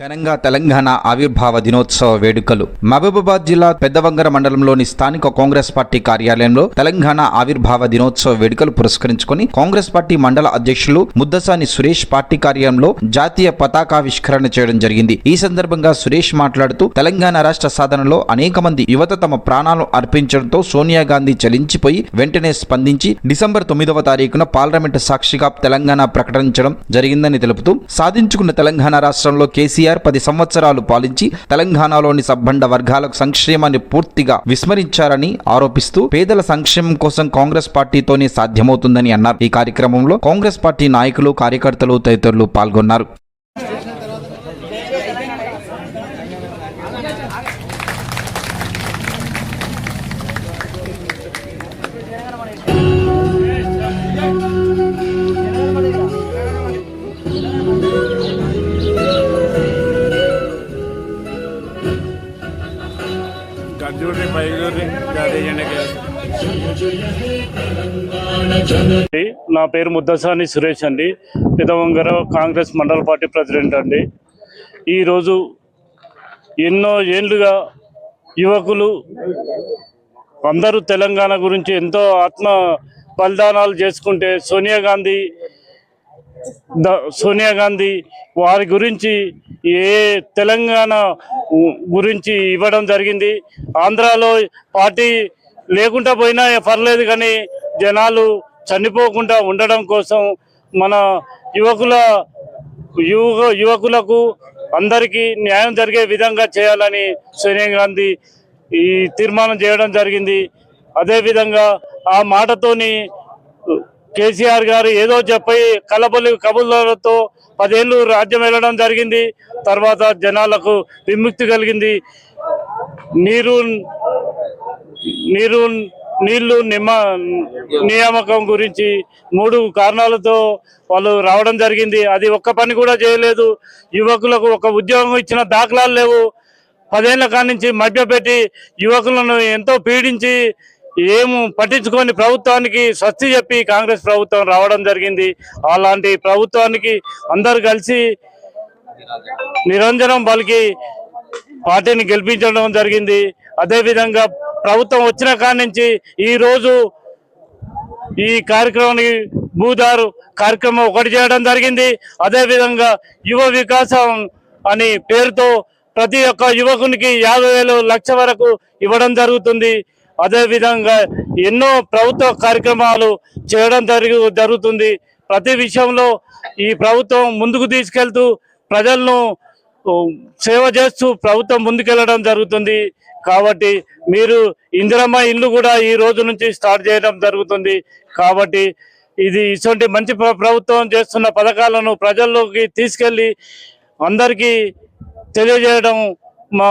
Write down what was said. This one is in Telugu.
ఘనంగా తెలంగాణ ఆవిర్భావ దినోత్సవ వేడుకలు. మహబూబాబాద్ జిల్లా పెద్దవంగర మండలంలోని స్థానిక కాంగ్రెస్ పార్టీ కార్యాలయంలో తెలంగాణ ఆవిర్భావ దినోత్సవ వేడుకలు పురస్కరించుకొని కాంగ్రెస్ పార్టీ మండల అధ్యక్షులు ముద్దసాని సురేష్ పార్టీ కార్యాలయంలో జాతీయ పతాకావిష్కరణ చేయడం జరిగింది. ఈ సందర్భంగా సురేష్ మాట్లాడుతూ తెలంగాణ రాష్ట్ర సాధనలో అనేక మంది యువత తమ ప్రాణాలు అర్పించడంతో సోనియా గాంధీ చలించిపోయి వెంటనే స్పందించి డిసెంబర్ తొమ్మిదవ తారీఖున పార్లమెంటు సాక్షిగా తెలంగాణ ప్రకటించడం జరిగిందని తెలుపుతూ సాధించుకున్న తెలంగాణ రాష్ట్రంలో కేసీఆర్ పది సంవత్సరాలు పాలించి తెలంగాణలోని సబ్బండ వర్గాలకు సంక్షేమాన్ని పూర్తిగా విస్మరించారని ఆరోపిస్తూ పేదల సంక్షేమం కోసం కాంగ్రెస్ పార్టీతోనే సాధ్యమవుతుందని అన్నారు. ఈ కార్యక్రమంలో కాంగ్రెస్ పార్టీ నాయకులు కార్యకర్తలు తదితరులు పాల్గొన్నారు. అండి. నా పేరు ముద్దసాని సురేష్ అండి పెదవంగర కాంగ్రెస్ మండల పార్టీ ప్రెసిడెంట్ అండి ఈరోజు ఎన్నో ఏళ్ళుగా యువకులు అందరూ తెలంగాణ గురించి ఎంతో ఆత్మ బలిదానాలు చేసుకుంటే సోనియా గాంధీ ద- సోనియా గాంధీ వారి గురించి ఏ తెలంగాణ గురించి ఇవ్వడం జరిగింది. ఆంధ్రాలో పార్టీ లేకుండా పోయినా పర్లేదు కానీ జనాలు చనిపోకుండా ఉండడం కోసం మన యువకుల యువ యువకులకు అందరికీ న్యాయం జరిగే విధంగా చేయాలని సోనియా గాంధీ ఈ తీర్మానం చేయడం జరిగింది. అదేవిధంగా ఆ మాటతోని కేసీఆర్ గారు ఏదో చెప్పి కలబలి కబుర్లతో పదేళ్ళు రాజ్యం వెళ్ళడం జరిగింది. తర్వాత జనాలకు విముక్తి కలిగింది. నీరు నీరు నీళ్ళు నిమ నియామకం గురించి మూడు కారణాలతో వాళ్ళు రావడం జరిగింది. అది ఒక్క పని కూడా చేయలేదు. యువకులకు ఒక ఉద్యోగం ఇచ్చిన దాఖలాలు లేవు. పదేళ్ళ కాడి నుంచి మభ్యపెట్టి యువకులను ఎంతో పీడించి ఏము పట్టించుకొని ప్రభుత్వానికి స్వస్తి చెప్పి కాంగ్రెస్ ప్రభుత్వం రావడం జరిగింది. అలాంటి ప్రభుత్వానికి అందరు కలిసి నిరంజనం పలికి పార్టీని గెలిపించడం జరిగింది. అదేవిధంగా ప్రభుత్వం వచ్చిన కాడి నుంచి ఈ రోజు ఈ కార్యక్రమానికి భూదారు కార్యక్రమం ఒకటి చేయడం జరిగింది. అదేవిధంగా యువ వికాసం అని పేరుతో ప్రతి ఒక్క యువకునికి యాభై వేలు లక్ష వరకు ఇవ్వడం జరుగుతుంది. అదేవిధంగా ఎన్నో ప్రభుత్వ కార్యక్రమాలు చేయడం జరుగు జరుగుతుంది. ప్రతి విషయంలో ఈ ప్రభుత్వం ముందుకు తీసుకెళ్తూ ప్రజలను సేవ చేస్తూ ప్రభుత్వం ముందుకెళ్ళడం జరుగుతుంది. కాబట్టి మీరు ఇందిరమ్మ ఇల్లు కూడా ఈ రోజు నుంచి స్టార్ట్ చేయడం జరుగుతుంది. కాబట్టి ఇది ఇటువంటి మంచి ప్రభుత్వం చేస్తున్న పథకాలను ప్రజల్లోకి తీసుకెళ్ళి అందరికీ తెలియజేయడం మా